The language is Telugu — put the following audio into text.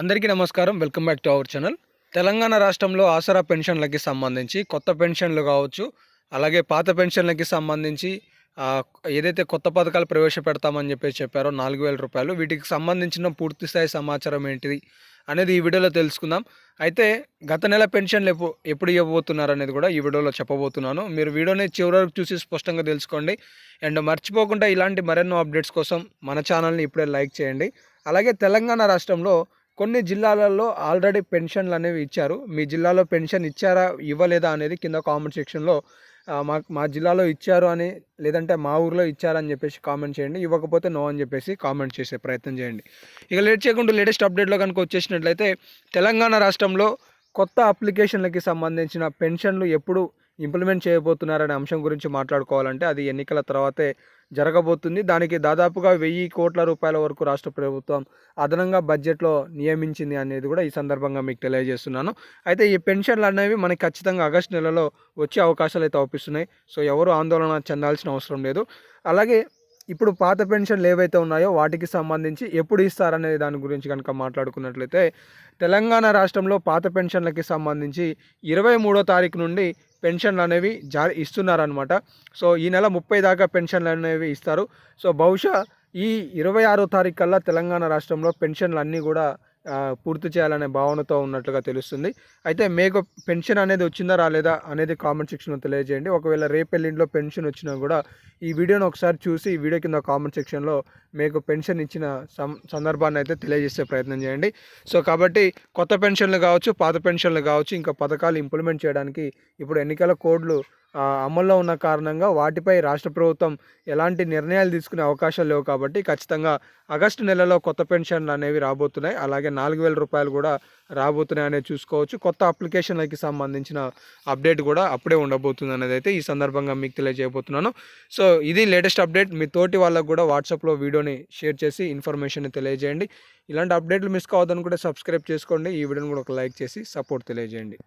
అందరికీ నమస్కారం. Welcome back to our channel. Telangana రాష్ట్రంలో ఆసరా పెన్షన్లకి సంబంధించి కొత్త పెన్షన్లు కావచ్చు అలాగే పాత పెన్షన్లకి సంబంధించి ఏదైతే కొత్త పథకాలు ప్రవేశపెడతామని చెప్పేసి చెప్పారో నాలుగు వేల రూపాయలు వీటికి సంబంధించిన పూర్తి స్థాయి సమాచారం ఏంటిది అనేది ఈ వీడియోలో తెలుసుకుందాం. అయితే గత నెల పెన్షన్లు ఎప్పుడు ఎప్పుడు ఇవ్వబోతున్నారు అనేది కూడా ఈ వీడియోలో చెప్పబోతున్నాను. మీరు వీడియోని చివరి వరకు చూసి స్పష్టంగా తెలుసుకోండి. అండ్ మర్చిపోకుండా ఇలాంటి మరెన్నో అప్డేట్స్ కోసం మన ఛానల్ని ఇప్పుడే లైక్ చేయండి. అలాగే తెలంగాణ రాష్ట్రంలో కొన్ని జిల్లాలలో ఆల్రెడీ పెన్షన్లు అనేవి ఇచ్చారు. మీ జిల్లాలో పెన్షన్ ఇచ్చారా ఇవ్వలేదా అనేది కింద కామెంట్ సెక్షన్లో మా మా జిల్లాలో ఇచ్చారు అని లేదంటే మా ఊర్లో ఇచ్చారని చెప్పేసి కామెంట్ చేయండి. ఇవ్వకపోతే నో అని చెప్పేసి కామెంట్ చేసే ప్రయత్నం చేయండి. ఇక లేట్ చేయకుండా లేటెస్ట్ అప్డేట్లో కనుక వచ్చేసినట్లయితే తెలంగాణ రాష్ట్రంలో కొత్త అప్లికేషన్లకి సంబంధించిన పెన్షన్లు ఎప్పుడు ఇంప్లిమెంట్ చేయబోతున్నారనే అంశం గురించి మాట్లాడుకోవాలంటే అది ఎన్నికల తర్వాతే జరగబోతుంది. దానికి దాదాపుగా వెయ్యి కోట్ల రూపాయల వరకు రాష్ట్ర ప్రభుత్వం అదనంగా బడ్జెట్లో నియమించింది అనేది కూడా ఈ సందర్భంగా మీకు తెలియజేస్తున్నాను. అయితే ఈ పెన్షన్లు అనేవి మనకి ఖచ్చితంగా ఆగస్టు నెలలో వచ్చే అవకాశాలు అయితే అవుపిస్తున్నాయి. సో ఎవరు ఆందోళన చెందాల్సిన అవసరం లేదు. అలాగే ఇప్పుడు పాత పెన్షన్లు ఏవైతే ఉన్నాయో వాటికి సంబంధించి ఎప్పుడు ఇస్తారనే దాని గురించి కనుక మాట్లాడుకున్నట్లయితే తెలంగాణ రాష్ట్రంలో పాత పెన్షన్లకి సంబంధించి ఇరవై మూడో తారీఖు నుండి పెన్షన్లు అనేవి జారీ ఇస్తున్నారనమాట సో ఈ నెల ముప్పై దాకా పెన్షన్లు అనేవి ఇస్తారు. సో బహుశా ఈ ఇరవై ఆరో తారీఖు కల్లా తెలంగాణ రాష్ట్రంలో పెన్షన్లు అన్నీ కూడా పూర్తి చేయాలనే భావనతో ఉన్నట్లుగా తెలుస్తుంది. అయితే మీకు పెన్షన్ అనేది వచ్చిందా రాలేదా అనేది కామెంట్ సెక్షన్లో తెలియజేయండి. ఒకవేళ రేపు ఎల్లుండిలో పెన్షన్ వచ్చినా కూడా ఈ వీడియోని ఒకసారి చూసి ఈ వీడియో కింద కామెంట్ సెక్షన్లో మీకు పెన్షన్ ఇచ్చిన సందర్భాన్ని అయితే తెలియజేసే ప్రయత్నం చేయండి. సో కాబట్టి కొత్త పెన్షన్లు కావచ్చు పాత పెన్షన్లు కావచ్చు ఇంకా పథకాలు ఇంప్లిమెంట్ చేయడానికి ఇప్పుడు ఎన్నికల కోడ్లు అమల్లో ఉన్న కారణంగా వాటిపై రాష్ట్ర ప్రభుత్వం ఎలాంటి నిర్ణయాలు తీసుకునే అవకాశాలు లేవు కాబట్టి ఖచ్చితంగా ఆగస్టు నెలలో కొత్త పెన్షన్లు అనేవి రాబోతున్నాయి. అలాగే నాలుగు వేల రూపాయలు కూడా రాబోతున్నాయి అనేది చూసుకోవచ్చు. కొత్త అప్లికేషన్లకి సంబంధించిన అప్డేట్ కూడా అప్పుడే ఉండబోతుంది అనేది అయితే ఈ సందర్భంగా మీకు తెలియజేయబోతున్నాను. సో ఇది లేటెస్ట్ అప్డేట్. మీ తోటి వాళ్ళకు కూడా వాట్సాప్లో వీడియోని షేర్ చేసి ఇన్ఫర్మేషన్ తెలియజేయండి. ఇలాంటి అప్డేట్లు మిస్ కావద్దనుకుంటే సబ్స్క్రైబ్ చేసుకోండి. ఈ వీడియోని కూడా ఒక లైక్ చేసి సపోర్ట్ తెలియజేయండి.